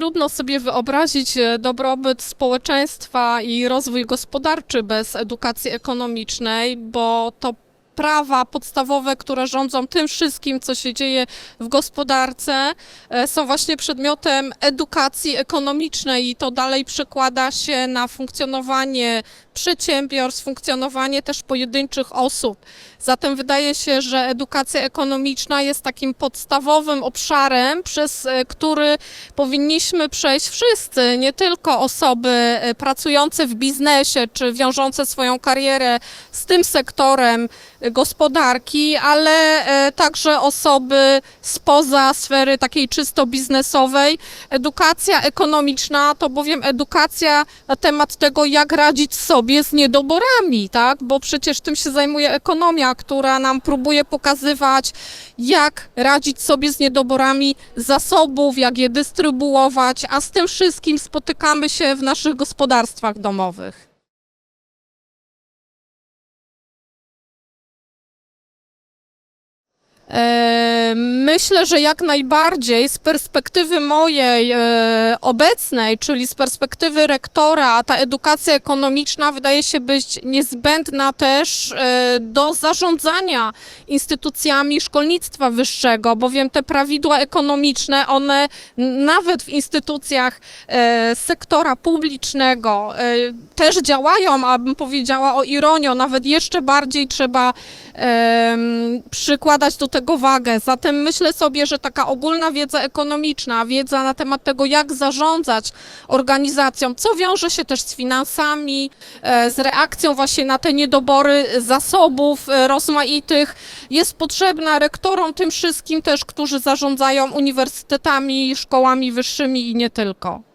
Trudno sobie wyobrazić e, dobrobyt społeczeństwa i rozwój gospodarczy bez edukacji ekonomicznej, bo to prawa podstawowe, które rządzą tym wszystkim, co się dzieje w gospodarce, e, są właśnie przedmiotem edukacji ekonomicznej i to dalej przekłada się na funkcjonowanie przedsiębiorstw, funkcjonowanie też pojedynczych osób. Zatem wydaje się, że edukacja ekonomiczna jest takim podstawowym obszarem, przez e, który powinniśmy przejść wszyscy, nie tylko osoby e, pracujące w biznesie czy wiążące swoją karierę z tym sektorem gospodarki, ale e, także osoby spoza sfery takiej czysto biznesowej. Edukacja ekonomiczna to bowiem edukacja na temat tego, jak radzić sobie z niedoborami, tak? Bo przecież tym się zajmuje ekonomia, która nam próbuje pokazywać, jak radzić sobie z niedoborami zasobów, jak je dystrybuować, a z tym wszystkim spotykamy się w naszych gospodarstwach domowych. Uh, Myślę, że jak najbardziej z perspektywy mojej e, obecnej, czyli z perspektywy rektora, ta edukacja ekonomiczna wydaje się być niezbędna też e, do zarządzania instytucjami szkolnictwa wyższego, bowiem te prawidła ekonomiczne, one nawet w instytucjach e, sektora publicznego też działają, abym powiedziała o ironio, nawet jeszcze bardziej trzeba przykładać do tego wagę. Zatem myślę sobie, że taka ogólna wiedza ekonomiczna, wiedza na temat tego, jak zarządzać organizacją, co wiąże się też z finansami, e, z reakcją właśnie na te niedobory zasobów e, rozmaitych, jest potrzebna rektorom tym wszystkim też, którzy zarządzają uniwersytetami, szkołami wyższymi i nie tylko.